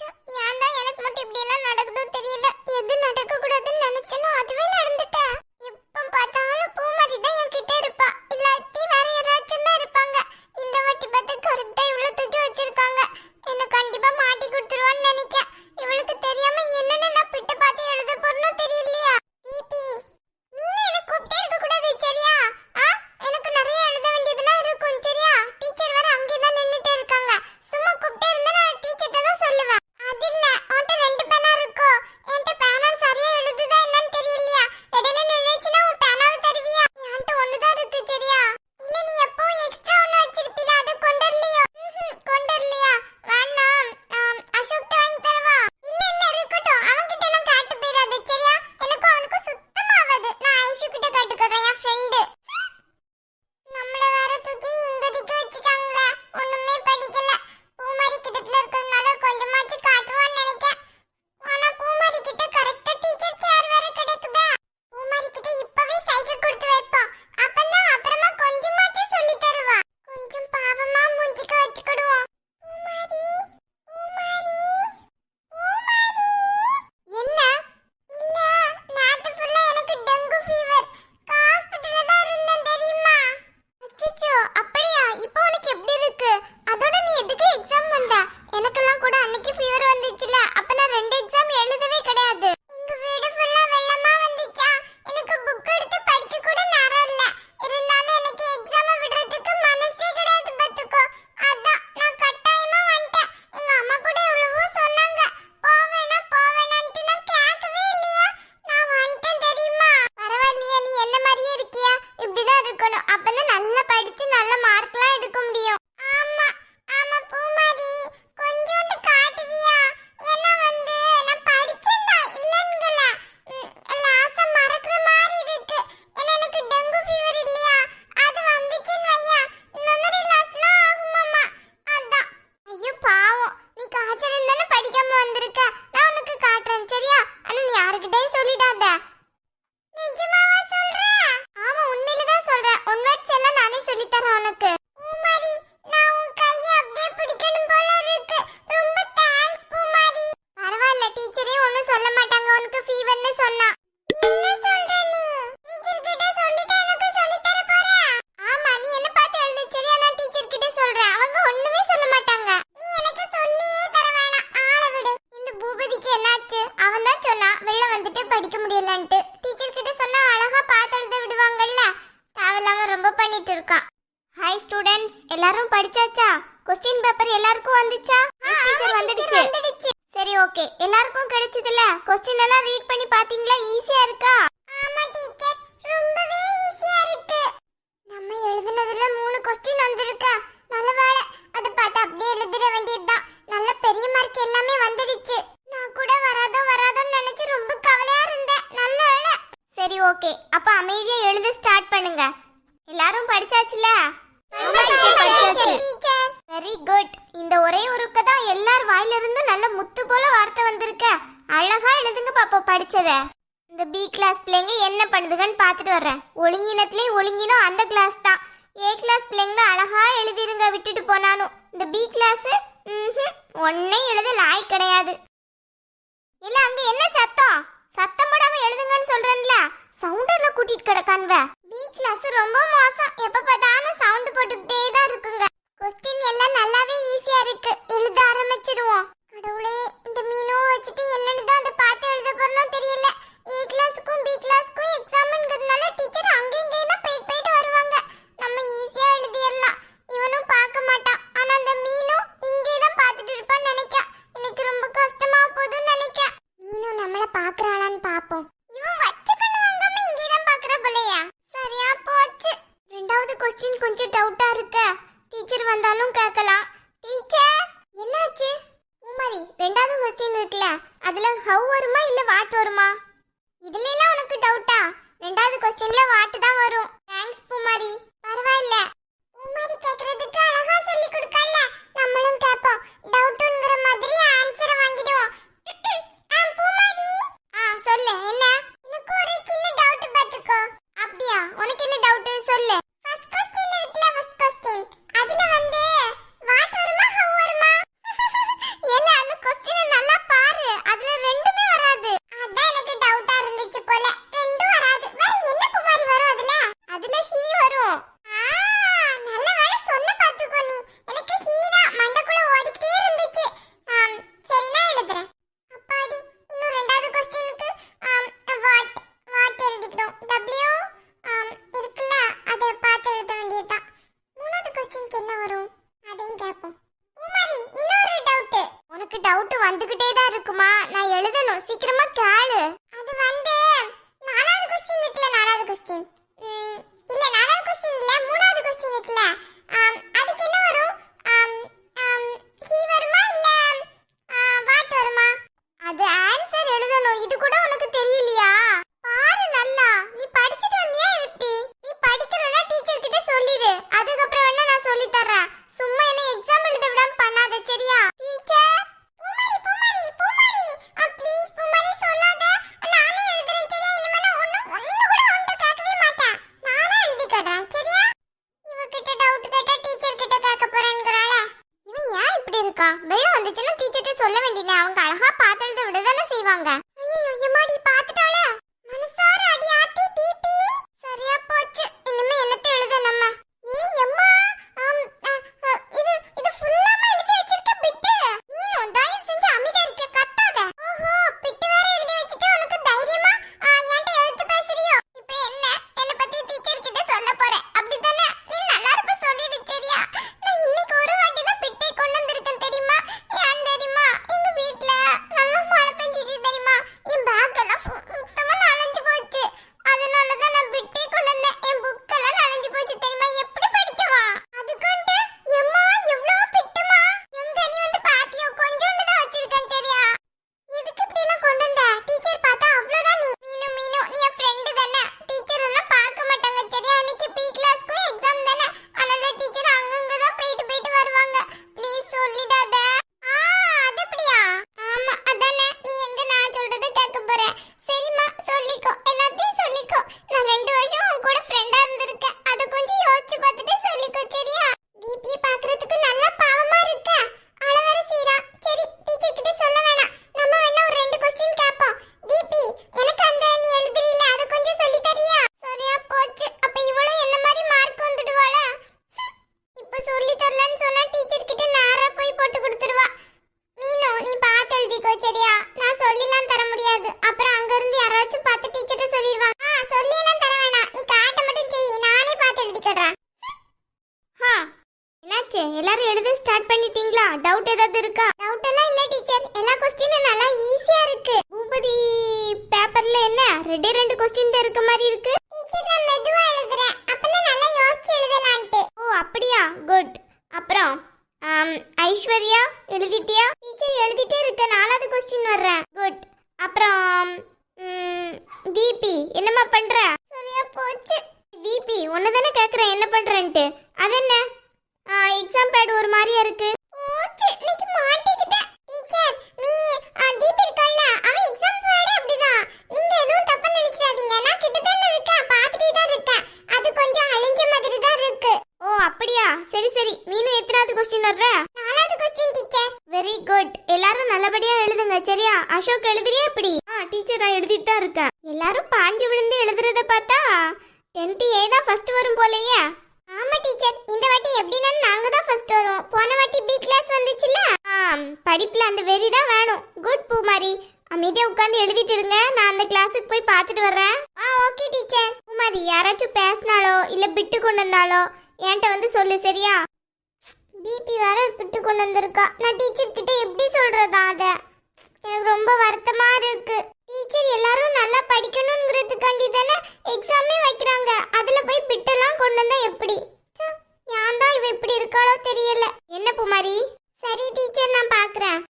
ஏன்டா எனக்கு மட்டும் இப்படி எல்லாம் நடக்குதோ தெரியல? உனக்கு வந்துச்சா? டீச்சர் வந்துடுச்சு. சரி ஓகே எல்லாருக்கும் கிடைச்சதுல? क्वेश्चन எல்லாம் ரீட் பண்ணி பாத்தீங்களா ஈஸியா இருக்கா? ஆமா டீச்சர் ரொம்பவே ஈஸியா இருக்கு. நம்ம எழுதுனதுல மூணு क्वेश्चन வந்திருக்கா. நல்ல வேளை அத பார்த்து அப்படியே எழுதிர வேண்டியதுதான். நல்ல பெரிய மார்க் எல்லாமே வந்துடுச்சு. நான் கூட வராதோ வராதோன்னு நினைச்சு ரொம்ப கவலையா இருந்தேன். நல்ல வேளை. சரி ஓகே அப்ப அமைதியா எழுத ஸ்டார்ட் பண்ணுங்க. எல்லாரும் படிச்சாச்சுல? படிச்சாச்சு. வெரி குட் இந்த ஒரே ஒருக்க தான் எல்லார் வாயிலிருந்து நல்ல முத்து போல வார்த்தை வந்திருக்க. அழகா எழுதுங்க பாப்பா படிச்சத. இந்த பி கிளாஸ் பிள்ளைங்க என்ன பண்ணுதுங்கன்னு பார்த்துட்டு வர்றேன். ஒழுங்கினத்துலேயும் ஒழுங்கினம் அந்த கிளாஸ் தான். ஏ கிளாஸ் பிள்ளைங்களும் அழகா எழுதிருங்க விட்டுட்டு போனாலும் இந்த பி கிளாஸ் ஒன்னே எழுத லாய் கிடையாது. இல்ல அங்க என்ன சத்தம்? சத்தம் போடாம எழுதுங்கன்னு சொல்றேன்ல. சவுண்டர்ல கூட்டிட்டு கிடக்கான்வ? பி கிளாஸ் ரொம்ப மோசம். எப்ப பார்த்தாலும் சவுண்ட் போட்டு நல்லாவே ஈஸியா இருக்கு. எழுத ஆரம்பிச்சிடுவோம் கடவுளே இந்த மீனும் வச்சுட்டு என்ன அதுல ஹவ் வருமா இல்ல வாட் வருமா? இதுல எல்லாம் உனக்கு டவுட்டா ரெண்டாவது क्वेश्चनல வாட் தான் வரும்? தேங்க்ஸ் பூமாரி. பரவாயில்லை. பூமாரி கேக்குறதுக்கு அழகா சொல்லி கொடுக்க. வந்துகிட்டே தான் இருக்குமா? நான் எழுதணும். சொல்ல வேண்டியது அவங்க அழகா பாத்துறத விட செய்வாங்க. ஐயோ எம்மாடி பாத்துட்டாலே ஒரே ரெண்டு கொஸ்டின் தான் இருக்க மாதிரி இருக்கு. டீச்சர் நான் மெதுவா எழுதுறேன். அப்பதான் நல்லா யோசிச்சு எழுதலாம்ட்டு ஓ அப்படியா? குட் அப்புறம் ஐஸ்வர்யா எழுதிட்டியா? டீச்சர் எழுதிட்டே இருக்க. நாலாவது கொஸ்டின் வர்றேன். குட் அப்புறம் தீபி என்னம்மா பண்ற? சரியா போச்சு. தீபி உன்னை தானே கேட்குறேன் என்ன பண்றேன்ட்டு? அது என்ன எக்ஸாம் பேட் ஒரு மாதிரியா இருக்கு. எத்தனாவது கொஸ்டின் வர்ற? நாலாவது கொஸ்டின் டீச்சர் வெரி குட் எல்லாரும் நல்லபடியா எழுதுங்க சரியா? அசோக் எழுதுறியா இப்படி? ஆ டீச்சர் நான் எழுதிட்டு தான் இருக்கேன் எல்லாரும் பாஞ்சு விழுந்து எழுதுறத பார்த்தா டென்த் ஏ தான் ஃபர்ஸ்ட் வரும் போலயே. ஆமா டீச்சர் இந்த வாட்டி எப்படின்னா நாங்க தான் ஃபர்ஸ்ட் வரும். போன வாட்டி பி கிளாஸ் வந்துச்சுல படிப்புல அந்த வெறி தான் வேணும். குட் பூமாரி. அமைதியா உட்கார்ந்து எழுதிட்டு இருங்க. நான் அந்த கிளாஸுக்கு போய் பார்த்துட்டு வர்றேன். ஆ ஓகே டீச்சர் பூமாரி யாராச்சும் பேசினாலோ இல்ல பிட்டு கொண்டு வந்தாலோ என்கிட்ட வந்து சொல்லு சரியா? பிபி வேற பிட்டு கொண்டு வந்திருக்கா. நான் டீச்சர் கிட்ட எப்படி சொல்றதா அத? எனக்கு ரொம்ப வருத்தமா இருக்கு. டீச்சர் எல்லாரும் நல்லா படிக்கணுங்கிறதுக்காண்டி தானே எக்ஸாமே வைக்கிறாங்க. அதுல போய் பிட்டெல்லாம் கொண்டு வந்தா எப்படி? நான் தான் இவ எப்படி இருக்காளோ தெரியல. என்ன புமாரி? சரி டீச்சர் நான் பாக்குறேன்.